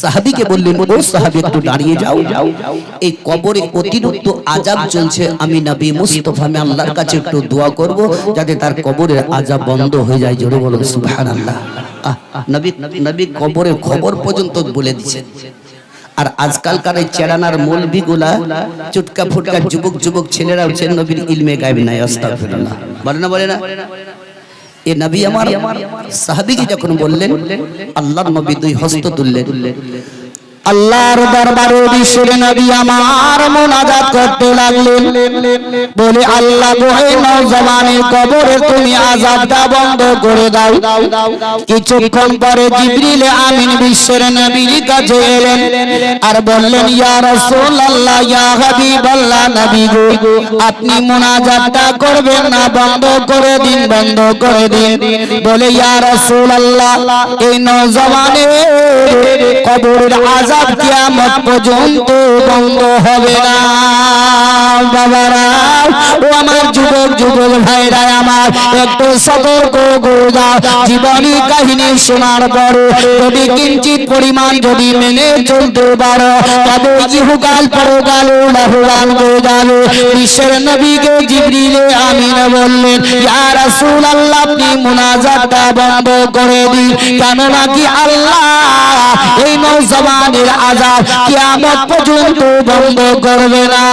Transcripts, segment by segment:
সাহাবিকে বললেন ও সাহাবি, একটু দাঁড়িয়ে যাও। এই কবরে অতিরিক্ত আজাব চলছে। আমি নবী মুস্তফা, আমি আল্লাহর কাছে একটু দোয়া করব যাতে তার কবরের আজাব বন্ধ হয়ে যায়। জোরে বলো সুবহানাল্লাহ। নবী নবী কবরের খবর পর্যন্ত বলে দিচ্ছেন। আর আজকালকার এই চেরানার মৌলবিগুলা চুটকা ফুটকা যুবক যুবক ছেলেরা হচ্ছেন নবীর ইলমে গায়েব নাই, আস্তাগফিরুল্লাহ। বলে না বলে না? এ নবী আমার সাহাবিকে যখন বললেন আল্লাহর নবী দুই হস্ত তুললেন। আল্লাহর দরবারে বিশ্বের নবী আমার মোনাজাত করতে লাগলেন। বলে, আল্লাহ গো, এই নওজওয়ানের কবরে তুমি আযাবটা বন্ধ করে দাও। কিছুক্ষণ পরে জিবরিল আমিন বিশ্বের নবীর কাছে এলেন আর বললেন, ইয়া রাসূলুল্লাহ, ইয়া হাবিবাল্লাহ, নবী গো, আপনি মোনাজাতটা করবেন না, বন্ধ করে দিন, বন্ধ করে দিন। বলে, ইয়া রাসূলুল্লাহ, এই নওজওয়ানের কবরের আযাব কিয়ামত পর্যন্ত বন্ধ হবে না। বাবারা, ও আমার যুবক যুবক ভাইরা আমার, একটু সতর্ক দাও জীবনী কাহিনী শোনার যদি কিঞ্চিত পরিমাণ যদি মেনে চলতে পারো, তবে ইহুকাল পরকাল লাভবান হয়ে যাবে। বিশ্বের নবীকে জিবরিলে আমিন বললেন, ইয়া রাসূলুল্লাহ, আপনি মুনাজাতটা বন্ধ করে দিন। কেন নাকি আল্লাহ এই নওজওয়ানের আযাব কিয়ামত পর্যন্ত বন্ধ করবে না?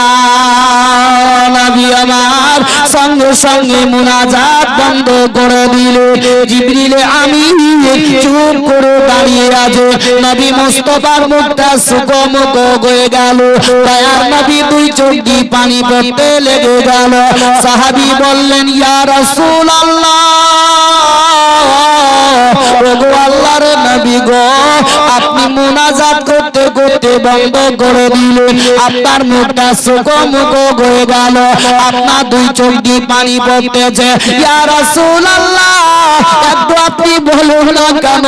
নবী আমার সঙ্গে সঙ্গে মুনাজাত বন্ধ করে দিল। আমি চুপ করে দাঁড়িয়ে আছে। নবী মুস্তফার মুখটা সুকমুখ হয়ে গেল। নবী দুই পানি পড়তে লেগে গেল। সাহাবি বললেন, ইয়া রাসূলুল্লাহ, ওগো আল্লাহর নবী গো, আপনি মুনাজাত করতে বন্ধ করে দিলেন আপনার মুখটা সুকমুখ হয়ে গেল। আপনার দুই চোখ দিয়ে পানি পড়তেছে। আপনি বলুন না কেন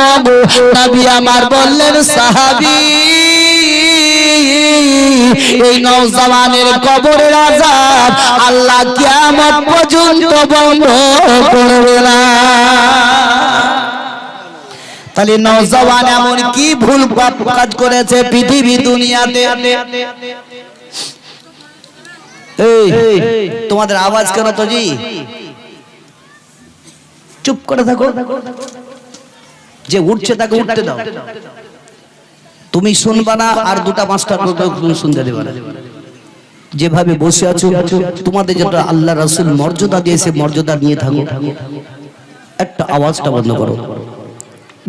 নবী আমার বললেন, সাহাবী, এই নওজওয়ানের কবরের আযাব আল্লাহ কিয়ামত পর্যন্ত বন্ধ করবে না। তাহলে নওজওয়ান এমন কি ভুল পাপ কাজ করেছে পৃথিবী দুনিয়াতে? এই, তোমাদের আওয়াজ কেন তো জি? চুপ করে থাকো। যে উঠছে তাকে উঠতে দাও। তুমি শুনবা না, আর দুটা পাঁচটা তুমি শুনতে দেবে না। যেভাবে বসে আছো, তোমাদের যেটা আল্লাহ রাসূল মর্যাদা দিয়েছে, মর্যাদা নিয়ে থাকো। একটা আওয়াজটা বন্ধ করো।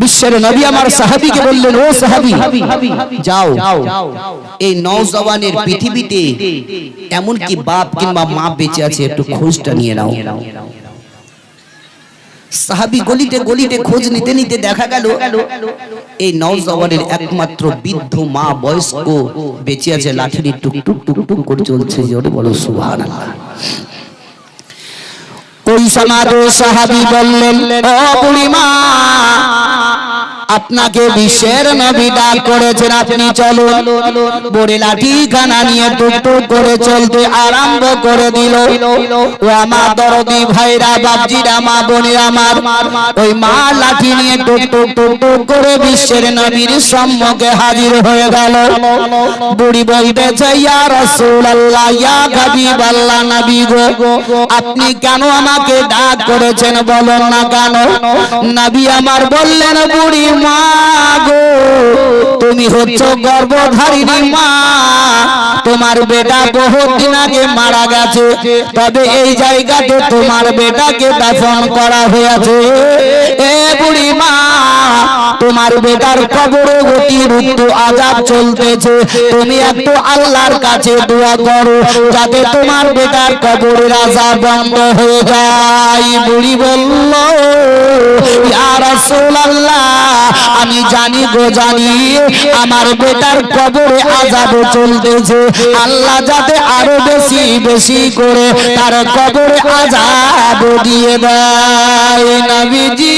বিশ্বের নবী আমার সাহাবীকে বললেন ও সাহাবী যাও। এই নওজওয়ানের পৃথিবীতে এমন কি বাপ কিংবা মা বেঁচে আছে? একটু খোঁজটা নিয়ে নাও। সাহাবি গলিতে গলিতে খোঁজ নিতে নিতে দেখা গেল এই নওজওয়ানের একমাত্র বৃদ্ধ মা বয়স্ক বেঁচে আছে লাঠির টুক টুক টুক টুক করে চলছে জোরে বলো সুবহানাল্লাহ। সাহাবি সাহাবী বললেন ও বুড়িমা আপনাকে বিশ্বের নবী ডাক করেছেন, আপনি চলুন। বড়ে লাঠি, খানা নিয়ে টুক টুক করে চলতে আরম্ভ করে দিল। ও আমার দরদি ভাইরা, বাপজিরা, মা বোনেরা আমার। ওই মা লাঠি নিয়ে টুক টুক টুক টুক করে বিশ্বের নবীর সম্মুখে হাজির হয়ে গেল। বুড়ি বলতেছে ইয়া রাসূলুল্লাহ, ইয়া হাবিবাল্লাহ নবী গো, আপনি কেন আমাকে ডাক করেছেন? বলুন না কেন? নবী আমার বললেন, বুড়ি মা গো। তুমি হচ্ছ গর্ভধারিণী মা। তোমার বেটা বহুদিন আগে মারা গেছে। তবে এই জায়গাতে তোমার বেটাকে দাফন করা হয়েছে। এ বুড়ি মা তোমার বেটার কবরে অতিরিক্ত আজাব চলতেছে। তুমি একটু আল্লাহর কাছে দোয়া করো, যাতে তোমার বেটার কবরের আজাব বন্ধ হয়ে যায়। বুড়ি বলল আমি জানি গো, জানি আমার বেটার কবরে আজাব চলতেছে। আল্লাহ যাতে আরও বেশি বেশি করে তার কবরে আজাব দিয়ে দেয়। নবীজি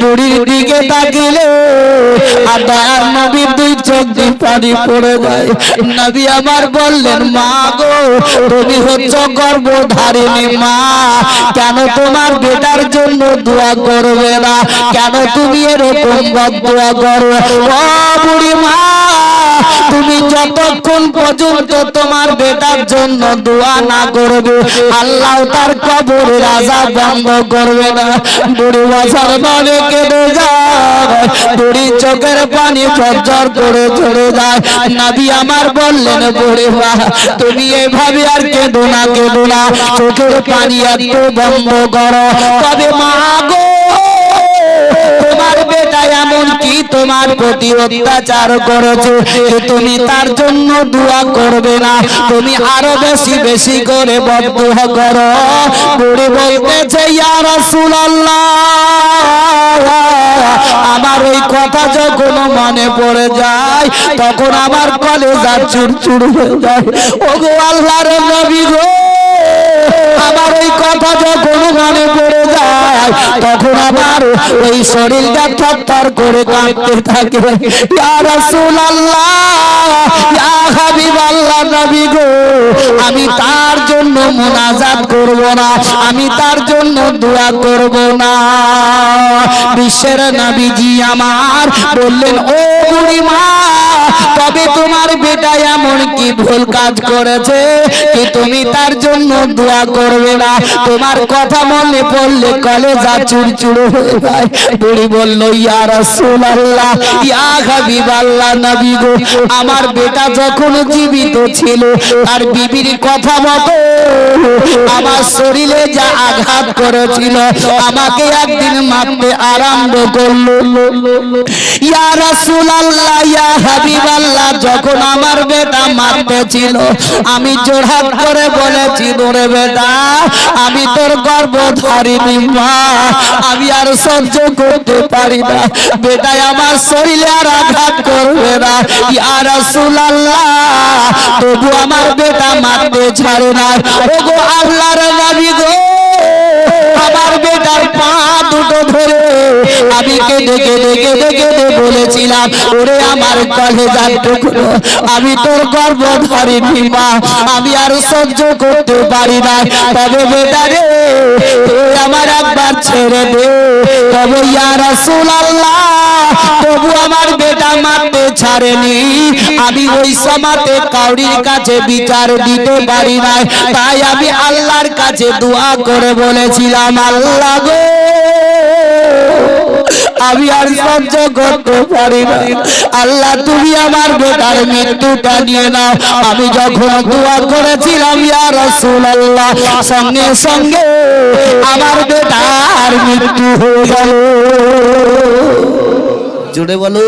বুড়ির দিকে তাকিলে আর দয়ার নবীর দুই চোখ দিয়ে পানি পড়ে যায়। নবী আমার বললেন, মা গো, তুমি হচ্ছ গর্ভধারিণী মা। কেন তোমার বেটার জন্য দোয়া করবে না? কেন তুমি এরকম দোয়া করবে ও বুড়ি মা, তুমি যতক্ষণ পর্যন্ত তোমার বেটার জন্য দোয়া না করবে, আল্লাহ তার কবর রাজা বন্ধ করবে না। বুড়ি বাসার মানে বুড়ি চোখের পানি ঝরঝর করে চলে যায়। নাবি আমার বললেন, বুড়ি তুমি এভাবে আর কেঁদো না কেঁদো না। চোখের পানি একটু বন্ধ করো। তবে মা গো, তোমার বেটা এমন কি তোমার প্রতি অত্যাচার করেছে তুমি তার জন্য দোয়া করবে না? তুমি আরও বেশি বেশি করে বদুয়া করো। বুড়ি বলতেছে, ইয়া রাসূলুল্লাহ আমার ওই কথা যখন মনে পড়ে যায়, তখন আমার কলেজ আর চুরচুর হয়ে যায়। ওগো আল্লাহর নবী গো। আমার ওই কথা যখন মনে পড়ে যায়, তখন আমার ওই শরীরটা থরথর করে কাঁপতে থাকে। আমি তার জন্য মুনাজাত করব না, আমি তার জন্য দোয়া করব না। বিশ্বের নবীজি আমার বললেন, ও বুড়ি তবে তোমার বেটা এমন কি ভুল কাজ করেছে কি তুমি তার জন্য দোয়া করবে না? তোমার কথা মনে পড়লে কলেজা চুরচুর হয়ে যায়। বুড়ি বলল, ইয়া রাসূলুল্লাহ, ইয়া হাবিবাল্লাহ নবী গো, আমার বেটা যখন জীবিত ছিল, তার বিবির কথা মতো আমার শরীরে যা আঘাত করেছিল, আমাকে একদিন মারতে আরম্ভ করল। ইয়া রাসূলুল্লাহ, ইয়া হাবিবাল্লাহ যখন আমার বেটা মারতে ছিল, আমি জোড়হাত করে বলেছি তোরে বেটা, আমি তোর গর্ভধারিণী মা, আমি আর সহ্য করতে পারি না। বেটাই আমার শরীরে আর আঘাত করবে না। ইয়া রাসূলুল্লাহ, তবু আমার বেটা মারতে ছাড়ে না। ওগো আল্লাহর নবী গো, আমার বেটার পা দুটো ধরে আমি কেঁদে বলেছিলাম, ওরে আমার কলেজার টুকরো, আমি তোর মা, আমি সহ্য করতে পারি না। তবে তুই আমার একবার ছেড়ে দে। তবে ইয়া রাসূলুল্লাহ, তবু আমার বেটা মারতে ছাড়েনি। আমি ওই সমাতে কাউরির কাছে বিচার দিতে পারি না তাই আমি আল্লাহর কাছে দোয়া করে বলেছিলাম, আল্লাহ গো আমি আর সহ্য করতে পারি না। আল্লাহ, তুমি আমার বেটার মৃত্যুটা নিয়ে নাও। আমি যখন দোয়া করেছিলাম, ইয়া রাসূলুল্লাহ, সঙ্গে সঙ্গে আমার বেটার মৃত্যু হয়ে গেল। জোরে বলো।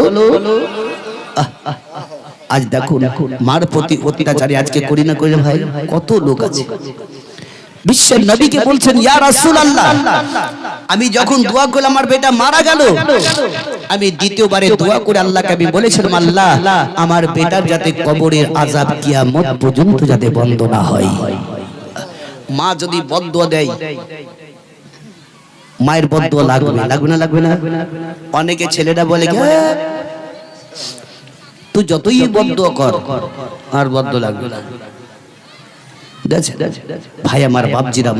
আজ দেখুন, মার প্রতি অত্যাচারী আজকে করি না করি ভাই, কত লোক আছে। বিশ্বের নবীকে বলছেন ইয়া রাসূলুল্লাহ। আমি যখন দোয়া করলাম আমার বেটা মারা গেল। আমি দ্বিতীয়বারে দোয়া করে আল্লাহকে আমি বলেছিলাম আল্লাহ আমার বেটার যাতে কবরের আযাব কিয়ামত পর্যন্ত যাতে বন্ধ না হয়। মা যদি বদদোয়া দেয় মায়ের বদদোয়া লাগবে লাগবে না লাগবে না? অনেকে ছেলেরা বলে কি "হ্যাঁ, তুই যতই বদদোয়া কর আর বদ্ধ লাগবে না। দেখছে ভাই আমার বাপজিরা